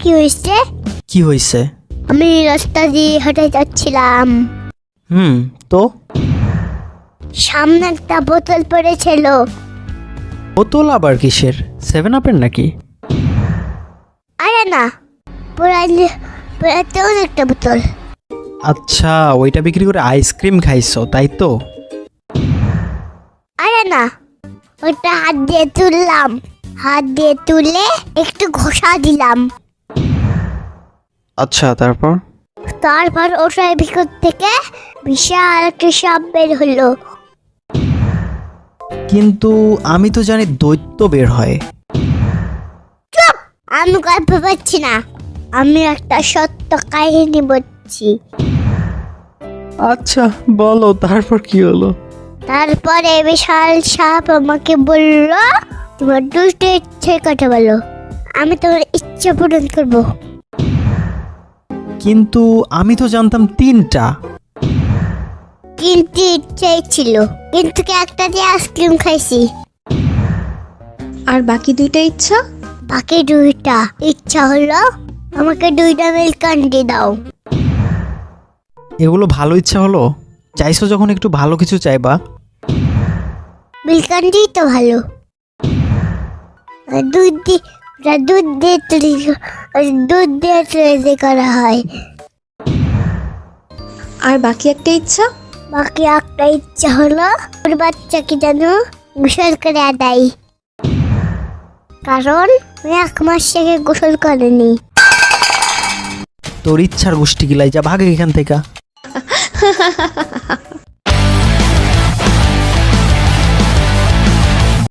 কি হয়েছে? কি হয়েছে? আমি রাস্তা দিয়ে হেঁটে যাচ্ছিলাম। হুম তো? সামনে একটা বোতল পড়েছিল। বোতল আবার কিসের? সেভেন আপের নাকি? আরে না পুরাতে একটা বোতল। আচ্ছা ওইটা বিক্রি করে আইসক্রিম খাইছো তাই তো? আরে না ওটা হাত দিয়ে তুললাম। হাত দিয়ে তুলে একটু ঘষা দিলাম। আচ্ছা তারপর? তারপর ওটার ভিতর থেকে বিশাল একটা সাপ বের হলো। কিন্তু আমি তো জানি দৈত্য বের হয়। চুপ! আমি গল্প পাচ্ছি না। আমি একটা সত্য কাহিনী বলছি। আচ্ছা বলো তারপর কি হলো? তারপরে বিশাল সাপ আমাকে বলল তোমার দুটো ইচ্ছে কথা বলো। আমি তোমার ইচ্ছা পূরণ করব। কিন্তু আমি তো জানতাম তিনটা। কিন্তু ইচ্ছাই ছিল কিন্তু কি একটা দিয়ে আইসক্রিম খাইছি। আর বাকি দুইটা ইচ্ছা? বাকি দুইটা। ইচ্ছা হলো আমাকে দুইটা মিল্ক ক্যান্ডি দাও। এগুলো ভালো ইচ্ছা হলো? চাইছো যখন একটু ভালো কিছু চাইবা? মিল্ক ক্যান্ডি তো ভালো। দুধ দিয়ে দুধ দিয়ে তৈরি আর দুধ দিয়ে তৈরি করা হয়। আর বাকি একটা ইচ্ছা? বাকি একটা ইচ্ছা হলো ওর বাচ্চাকে যেন গোসল করে দেয়। কারণ ওই এক মাস থেকে গোসল করেনি। তোর ইচ্ছার গোষ্ঠী গিলাই যা ভাগে এখান থেকে।